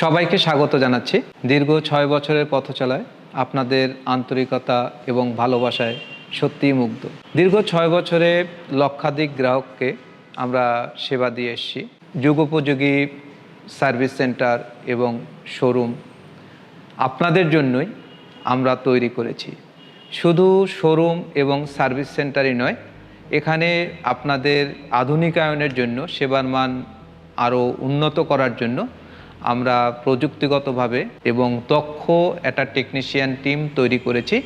সবাইকে স্বাগত জানাচ্ছি। দীর্ঘ ছয় বছরের পথ চলায় আপনাদের আন্তরিকতা এবং ভালোবাসায় সত্যিই মুগ্ধ। দীর্ঘ ছয় বছরে লক্ষাধিক গ্রাহককে আমরা সেবা দিয়ে এসেছি। যুগোপযোগী সার্ভিস সেন্টার এবং শোরুম আপনাদের জন্যই আমরা তৈরি করেছি। শুধু শোরুম এবং সার্ভিস সেন্টারই নয়, এখানে আপনাদের আধুনিকায়নের জন্য, সেবার মান আরও উন্নত করার জন্য আমরা প্রযুক্তিগতভাবে এবং দক্ষ একটা টেকনিশিয়ান টিম তৈরি করেছি,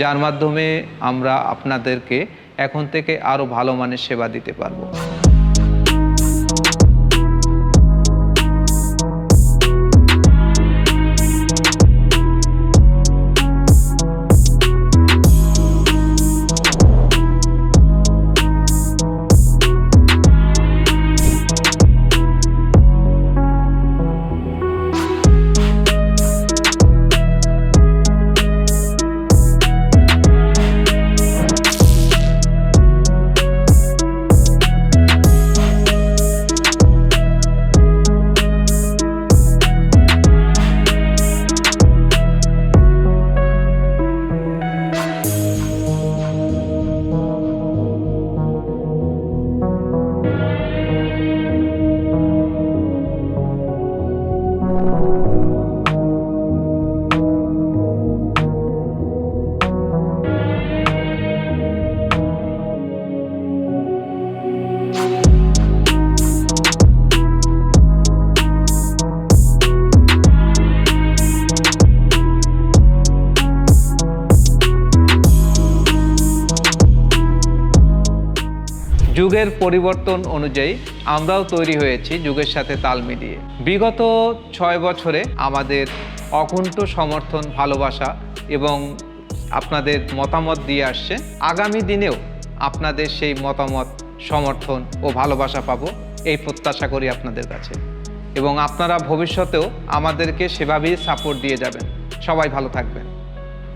যার মাধ্যমে আমরা আপনাদেরকে এখন থেকে আরও ভালো মানের সেবা দিতে পারব। যুগের পরিবর্তন অনুযায়ী আমরাও তৈরি হয়েছি যুগের সাথে তাল মিলিয়ে। বিগত ছয় বছরে আমাদের অকুণ্ঠ সমর্থন, ভালোবাসা এবং আপনাদের মতামত দিয়ে আসছে। আগামী দিনেও আপনাদের সেই মতামত, সমর্থন ও ভালোবাসা পাবো এই প্রত্যাশা করি আপনাদের কাছে। এবং আপনারা ভবিষ্যতেও আমাদেরকে সেভাবেই সাপোর্ট দিয়ে যাবেন। সবাই ভালো থাকবেন।